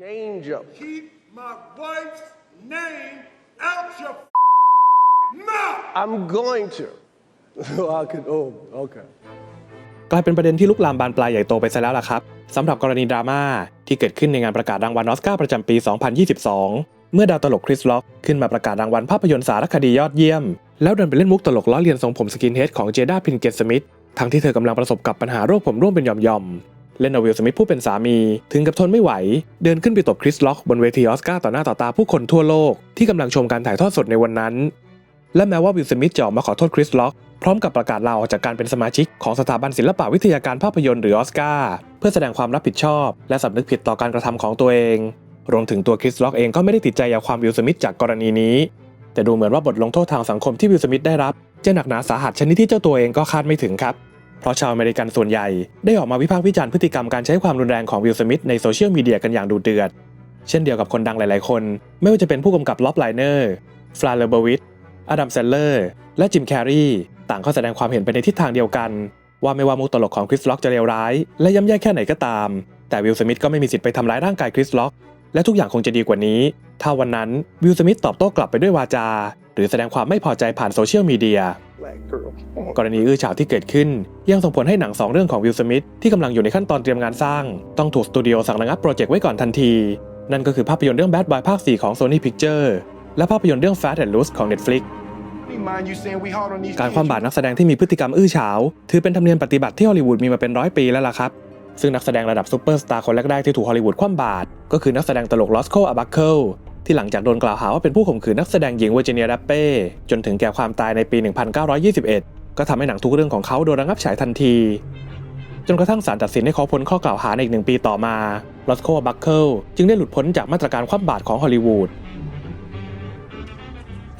Change up. Keep my wife's name out your mouth. I'm going to. I could. Oh, okay. กลายเป็นประเด็นที่ลุกลามบานปลายใหญ่โตไปซะแล้วล่ะครับสำหรับกรณีดราม่าที่เกิดขึ้นในงานประกาศรางวัลออสการ์ประจำปี 2022 เมื่อดาวตลกคริสล็อกขึ้นมาประกาศรางวัลภาพยนตร์สารคดียอดเยี่ยม แล้วเดินไปเล่นมุกตลกล้อเลียนทรงผมสกินเฮดของเจด้าพินเกตสมิธทั้งที่เธอกำลังประสบกับปัญหาโรคผมร่วงเป็นหย่อมๆ เลนเอาวิลสมิธผู้เป็นสามี ถึงกับทนไม่ไหว เดินขึ้นไปตบคริสล็อกบนเวทีออสการ์ต่อหน้าต่อตาผู้คนทั่วโลกที่กำลังชมการถ่ายทอดสดในวันนั้น และแม้ว่าวิลสมิธจะออกมาขอโทษคริสล็อกพร้อมกับประกาศลาออกจากการเป็นสมาชิกของสถาบันศิลปวิทยาการภาพยนตร์หรือออสการ์เพื่อแสดงความรับผิดชอบ และสำนึกผิดต่อการกระทำของตัวเองรวมถึงตัวคริสล็อกเองก็ไม่ได้ติดใจเอาความวิลสมิธจากกรณีนี้ แต่ดูเหมือนว่าบทลงโทษทางสังคมที่วิลสมิธได้รับจะหนักหนาสาหัสชนิดที่เจ้าตัวเองก็คาดไม่ถึงครับ เพราะชาวอเมริกันส่วนใหญ่ได้ออกมาวิพากษ์วิจารณ์พฤติกรรมการใช้ความรุนแรงของวิลสมิธในโซเชียลมีเดียกันอย่างดุเดือด เช่นเดียวกับคนดังหลาย ๆ คน ไม่ว่าจะเป็นผู้กำกับล็อบไลเนอร์ ฟลาเลอร์เบวิทอดัมเซลเลอร์ และจิมแคร์รีต่างก็แสดงความเห็นไปในทิศทางเดียวกัน ว่าไม่ว่ามุกตลกของคริสล็อกจะเลวร้าย และย่ำแย่แค่ไหนก็ตาม แต่วิลสมิธก็ไม่มีสิทธิ์ไปทำร้ายร่างกายคริสล็อกและทุกอย่างคงจะดีกว่านี้ ถ้าวันนั้นวิลสมิธตอบโต้กลับไปด้วยวาจา หรือแสดงความไม่พอใจผ่านโซเชียลมีเดีย กรณีอื้อฉาวที่เกิดขึ้น ยังส่งผลให้หนังสองเรื่องของวิลสมิธที่กำลังอยู่ในขั้นตอนเตรียมงานสร้าง ต้องถูกสตูดิโอสั่งระงับโปรเจกต์ไว้ก่อนทันที นั่นก็คือภาพยนตร์เรื่อง Bad Boy ภาค 4 ของ Sony Picture และภาพยนตร์เรื่อง Fast and Loose ของ Netflix การความบาดนักแสดงที่มีพฤติกรรมอื้อฉาว ถือเป็นธรรมเนียมปฏิบัติที่ฮอลลีวูดมีมาเป็นร้อยปีแล้วล่ะครับ ซึ่งนักแสดงระดับซูเปอร์สตาร์คนแรกๆที่ถูกฮอลลีวูดคว่ำบาตรก็คือนักแสดงตลกลอสโคอาบัคเคิล ที่หลังจากโดนกล่าวหาว่าเป็นผู้ข่มขืนนักแสดงหญิงเวอร์จิเนียแรปเป้จนถึงแก่ความตายในปี 1921 ก็ทำให้หนังทุกเรื่องของเขาโดนระงับฉายทันที จนกระทั่งศาลตัดสินให้เขาพ้นข้อกล่าวหาในอีกหนึ่งปีต่อมาลอสโคบัคเคิลจึงได้หลุดพ้นจากมาตรการคว่ำบาตรของฮอลลีวูด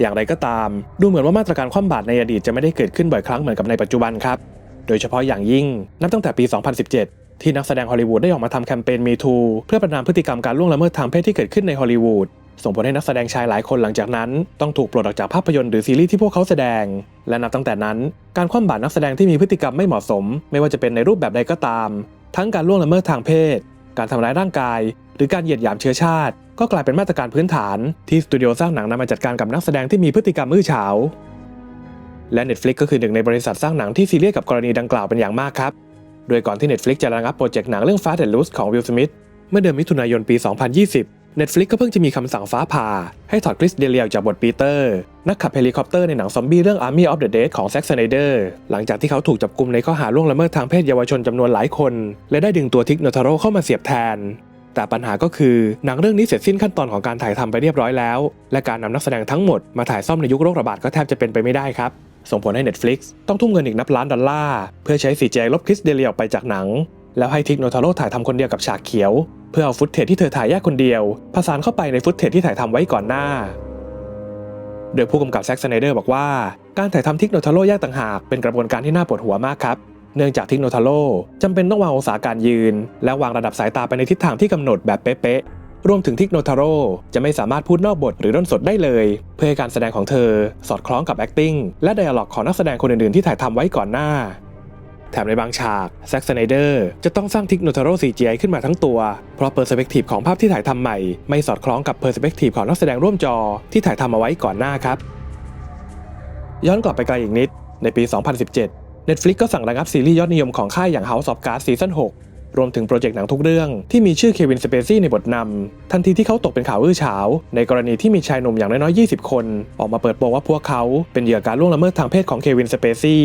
อย่างไรก็ตาม ดูเหมือนว่ามาตรการคว่ำบาตรในอดีตจะไม่ได้เกิดขึ้นบ่อยครั้งเหมือนกับในปัจจุบันครับ โดยเฉพาะอย่างยิ่งนับตั้งแต่ปี 2017 ที่นักแสดงฮอลลีวูดได้ออกมาทำแคมเปญ Me Too เพื่อประนามพฤติกรรมการล่วงละเมิดทางเพศที่เกิดขึ้นในฮอลลีวูด ส่งผลให้นักแสดงชายหลายคนหลังจากนั้น ต้องถูกปลดออกจากภาพยนตร์หรือซีรีส์ที่พวกเขาแสดง และนับตั้งแต่นั้น การคว่ำบาตรนักแสดงที่มีพฤติกรรมไม่เหมาะสม ไม่ว่าจะเป็นในรูปแบบใดก็ตาม ทั้งการล่วงละเมิดทางเพศ การทำร้ายร่างกาย หรือการเหยียดหยามเชื้อชาติ ก็กลายเป็นมาตรการพื้นฐานที่สตูดิโอสร้างหนังนำมาจัดการกับนักแสดงที่มีพฤติกรรมมือเฉาและ Netflix ก็คือหนึ่งในบริษัทสร้างหนังที่ซีเรียสกับกรณีดังกล่าวเป็นอย่างมากครับ โดยก่อนที่ Netflix จะระงับโปรเจกต์หนังเรื่อง Fast and Loose ของ Will Smith เมื่อเดือนมิถุนายนปี 2020 Netflix ก็เพิ่งจะมีคำสั่งฟ้าผ่า ให้ถอดคริสเดเลียออกจากบทปีเตอร์ นักขับเฮลิคอปเตอร์ในหนังซอมบี้เรื่อง Army of the Dead ของ Zack Snyder หลังจากที่เขาถูกจับกุมในข้อหาล่วงละเมิดทางเพศเยาวชนจำนวนหลายคน และได้ดึงตัวทิกโนทาโร่เข้ามาเสียบแทน แต่ปัญหาก็คือหนังเรื่องนี้เสร็จสิ้นขั้นตอนของการถ่ายทำไปเรียบร้อยแล้ว และการนำนักแสดงทั้งหมดมาถ่ายซ่อมในยุคโรคระบาดก็แทบจะเป็นไปไม่ได้ครับส่งผลให้ Netflix ต้องทุ่มเงินอีกนับล้านดอลลาร์เพื่อใช้สีเจลบคริสเดเลียออกไปจากหนัง แล้วให้ทิกโนทาโร่ถ่ายทำคนเดียวกับฉากเขียว เพื่อเอาฟุตเทจที่เธอถ่ายแยกคนเดียวผสานเข้าไปในฟุตเทจที่ถ่ายทำไว้ก่อนหน้า โดยผู้กำกับแซ็กสไนเดอร์บอกว่าการถ่ายทำทิกโนทาโรแยกต่างหากเป็นกระบวนการที่น่าปวดหัวมากครับเนื่องจากทิกโนทาโรจำเป็นต้องวางองศาการยืน และวางระดับสายตาไปในทิศทางที่กำหนดแบบเป๊ะๆรวมถึงทิกโนทาโร่จะไม่สามารถพูดนอกบทหรือด้นสดได้เลย เพื่อให้การแสดงของเธอ สอดคล้องกับ acting และ dialog ของนักแสดงคนอื่นๆที่ถ่ายทำไว้ก่อนหน้า แถมในบางฉากแซ็กสไนเดอร์จะต้องสร้างทิกโนทาโร่ CGI ขึ้นมาทั้งตัว เพราะเปอร์สเปกทีฟของภาพที่ถ่ายทำใหม่ ไม่สอดคล้องกับเปอร์สเปกทีฟของนักแสดงร่วมจอที่ถ่ายทำเอาไว้ก่อนหน้าครับ ย้อนกลับไปไกลอีกนิด ในปี 2017 Netflix ก็สั่งระงับซีรีส์ยอดนิยมของค่ายอย่าง House of Cards ซีซั่น6รวมถึงโปรเจกต์หนังทุกเรื่องที่มีชื่อเควินสเปซี่ในบทนำ ทันทีที่เขาตกเป็นข่าวอื้อฉาว ในกรณีที่มีชายหนุ่มอย่างน้อยๆ 20 คน ออกมาเปิดโปงว่าพวกเขาเป็นเหยื่อการล่วงละเมิดทางเพศของเควินสเปซี่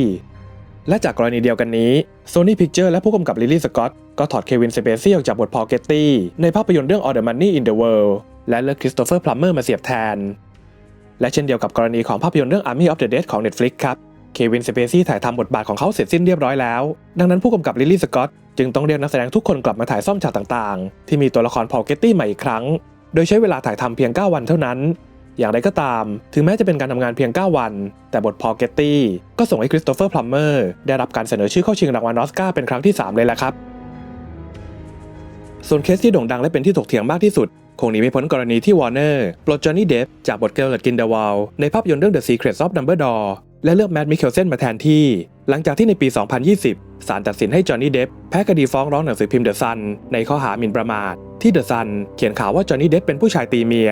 และจากกรณีเดียวกันนี้ Sony Picture และผู้กำกับลิลลี่สกอตก็ถอดเควินสเปซี่ออกจากบทพอเกตตี้ในภาพยนตร์เรื่อง All the Money in the World และเลือกคริสโตเฟอร์พลัมเมอร์มาเสียบแทน และเช่นเดียวกับกรณีของภาพยนตร์เรื่อง Army of the Dead ของ Netflix ครับเควินสเปซี่ถ่ายทำบทบาทของเขาเสร็จสิ้นเรียบร้อยแล้ว ดังนั้นผู้กำกับลิลลี่สกอตจึงต้องเรียกนักแสดงทุกคนกลับมาถ่ายซ่อมฉากต่างๆ ที่มีตัวละครพอเกตตี้ใหม่อีกครั้ง โดยใช้เวลาถ่ายทำเพียง 9 วันเท่านั้น อย่างไรก็ตาม ถึงแม้จะเป็นการทำงานเพียง 9 วัน แต่บทพอลเกตตี้ก็ส่งให้คริสโตเฟอร์พลัมเมอร์ได้รับการเสนอชื่อเข้าชิงรางวัลออสการ์เป็นครั้งที่ 3 เลยแหละครับ ส่วนเคสที่โด่งดังและเป็นที่ถกเถียงมากที่สุด คงหนีไม่พ้นกรณีที่วอร์เนอร์ปลดจอห์นนี่เดฟจากบทเกลเลตกินเดวลในภาพยนตร์เรื่อง The Secrets of Dumbledore และเลือกแมดมิเคลเซนมาแทนที่ หลังจากที่ในปี 2020 ศาลตัดสินให้จอห์นนี่เดฟแพ้คดีฟ้องร้องหนังสือพิมพ์เดอะซันในข้อหาหมิ่นประมาทที่เดอะซันเขียนข่าวว่าจอห์นนี่เดฟเป็นผู้ชายตีเมีย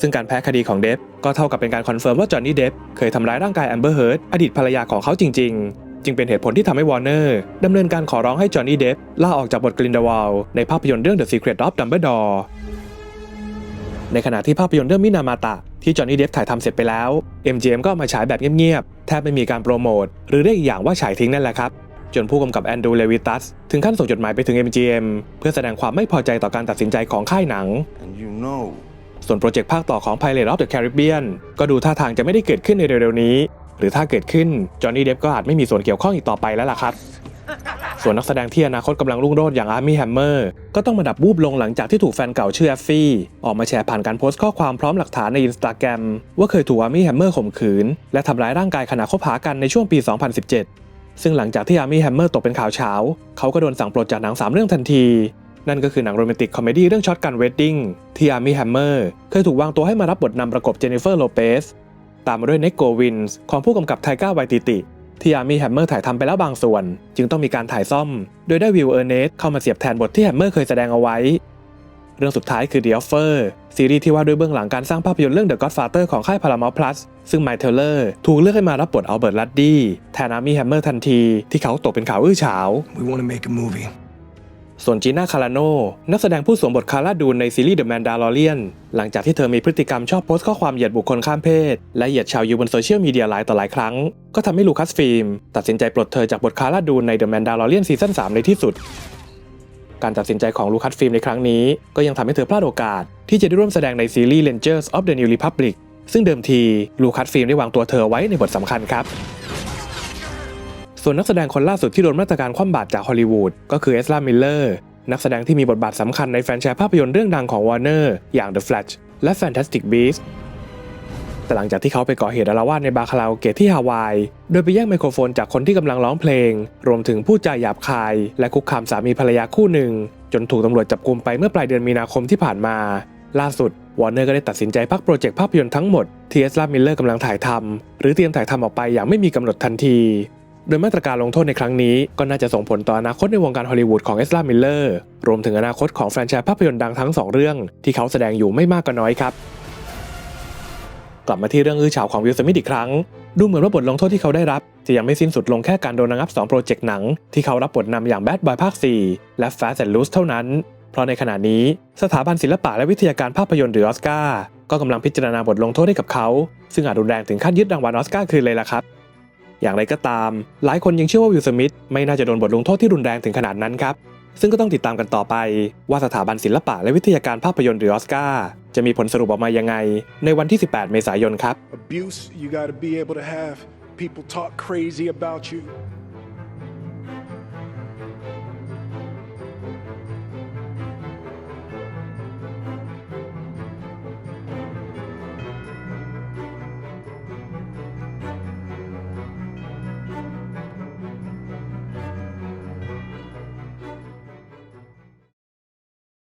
ซึ่งการแพ้คดีของเดฟก็เท่ากับเป็นการคอนเฟิร์มว่าจอห์นนี่เดฟเคยทำร้ายร่างกายแอมเบอร์เฮิร์ดอดีตภรรยาของเขาจริง ๆ จึงเป็นเหตุผลที่ทำให้วอร์เนอร์ดำเนินการขอร้องให้จอห์นนี่เดฟลาออกจากบทกลินเดวาลในภาพยนตร์เรื่อง The Secret of Dumbledore ในขณะที่ภาพยนตร์เรื่องมินามาตะที่จอห์นนี่เดฟถ่ายทำเสร็จไปแล้ว MGM ก็เอามาฉายแบบเงียบๆ แทบไม่มีการโปรโมทหรือเรียกอีกอย่างว่าฉายทิ้งนั่นแหละครับ จนผู้กำกับแอนดูเลวิตัสถึงขั้นส่งจดหมายไปถึง MGM เพื่อแสดงความไม่พอใจต่อการตัดสินใจของค่ายหนัง And you know ส่วนโปรเจกต์ภาคต่อของ Pirates of the Caribbean ก็ดูท่าทางจะไม่ได้เกิดขึ้นในเร็วๆนี้ หรือถ้าเกิดขึ้นจอห์นนี่เดฟก็อาจไม่มีส่วนเกี่ยวข้องอีกต่อไปแล้วล่ะครับส่วนนักแสดงที่อนาคตกำลังรุ่งโรจน์อย่างอาร์มี่แฮมเมอร์ก็ต้องมาดับวูบลงหลังจากที่ถูกแฟนเก่าชื่อแอฟฟี่ออกมาแชร์ผ่านการโพสต์ข้อความพร้อมหลักฐานในอินสตาแกรมว่าเคยถูกอาร์มี่แฮมเมอร์ข่มขืน และทำร้ายร่างกายขณะคบหากันในช่วงปี 2017 ซึ่งหลังจากที่อาร์มี่แฮมเมอร์ตกเป็นข่าวเช้า เขาก็โดนสั่งปลดจากหนังสามเรื่องทันที นั่นก็คือหนังโรแมนติกคอมเมดี้เรื่องช็อตกันเวดดิ้งที่อาร์มี่แฮมเมอร์เคยถูกวางตัวให้มารับบทนำประกบเจนนิเฟอร์โลเปสตามมาด้วยเนกโกวินส์ของผู้กำกับไทก้าไวติติที่อาร์มี่แฮมเมอร์ถ่ายทำไปแล้วบางส่วน จึงต้องมีการถ่ายซ่อม โดยได้วิลเออร์เนสเข้ามาเสียบแทนบทที่แฮมเมอร์เคยแสดงเอาไว้ เรื่องสุดท้ายคือ The Offer ซีรีส์ที่ว่าด้วยเบื้องหลังการสร้างภาพยนตร์เรื่อง The Godfather ของค่าย Paramount Plus ซึ่งไมเทลเลอร์ถูกเลือกให้มารับบทอัลเบิร์ตลัดดี้แทนอาร์มี่แฮมเมอร์ทันทีที่เขาตกเป็นข่าวอื้อฉาว We want to make a movie. ส่วนจีน่าคาราโนนักแสดงผู้สวมบทคาราดูนในซีรีส์ The Mandalorian หลังจากที่เธอมีพฤติกรรมชอบโพสต์ข้อความเหยียดบุคคลข้ามเพศ และเหยียดชาวยูบนโซเชียลมีเดียหลายต่อหลายครั้ง ก็ทำให้ลูคัสฟิล์มตัดสินใจปลดเธอจากบทคาราดูนใน The Mandalorian ซีซั่น3ในที่สุด การตัดสินใจของลูคัสฟิล์มในครั้งนี้ ก็ยังทำให้เธอพลาดโอกาส ที่จะได้ร่วมแสดงในซีรีส์ Rangers of the New Republic ซึ่งเดิมทีลูคัสฟิล์มได้วางตัวเธอไว้ในบทสำคัญครับ ส่วนนักแสดงคนล่าสุดที่โดนมาตรการคว่ำบาตรจากฮอลลีวูดก็คือเอสลามิลเลอร์นักแสดงที่มีบทบาทสำคัญในแฟรนไชส์ภาพยนตร์เรื่องดังของ Warner อร์อย่าง The Flash และ Fantastic Beasts แต่หลังจากที่เขาไปก่อเหตุอาละวาดในบาร์คาราโอเกะที่ฮาวาย โดยไปแย่งไมโครโฟนจากคนที่กำลังร้องเพลง รวมถึงพูดจาหยาบคาย และคุกคามสามีภรรยาคู่หนึ่ง จนถูกตำรวจจับกุมไปเมื่อปลายเดือนมีนาคมที่ผ่านมา ล่าสุดวอร์เนอร์ก็ได้ตัดสินใจพักโปรเจกต์ภาพยนตร์ทั้งหมดที่เอสลามิลเลอร์กำลังถ่ายทำหรือเตรียมถ่ายทำออกไปอย่างไม่มีกำหนดทันที โดยมาตรการลงโทษในครั้งนี้ก็น่าจะส่งผลต่ออนาคตในวงการฮอลลีวูดของเอสลามิลเลอร์รวมถึงอนาคตของแฟรนไชส์ภาพยนตร์ดังทั้งสองเรื่อง ที่เขาแสดงอยู่ไม่มากก็น้อยครับ กลับมาที่เรื่องอื้อฉาวของวิลสมิธอีกครั้ง ดูเหมือนว่าบทลงโทษที่เขาได้รับ จะยังไม่สิ้นสุดลงแค่การโดนระงับ 2 โปรเจกต์หนัง ที่เขารับบทนำอย่าง Bad Boy ภาค 4 และ Fast and Loose เท่านั้น เพราะในขณะนี้สถาบันศิลปะและวิทยาการภาพยนตร์หรือออสการ์ก็กำลังพิจารณาบทลงโทษให้กับเขา ซึ่งอาจรุนแรงถึงขั้นยึดรางวัลออสการ์คืนเลยล่ะครับ อย่างไรก็ตาม หลายคนยังเชื่อว่าวิลสมิธไม่น่าจะโดนบทลงโทษที่รุนแรงถึงขนาดนั้นครับ ซึ่งก็ต้องติดตามกันต่อไป ว่าสถาบันศิลปะและวิทยาการภาพยนตร์หรือออสการ์จะมีผลสรุปออกมายังไง ในวันที่ 18 เมษายนครับ abuse you gotta be able to have people talk crazy about you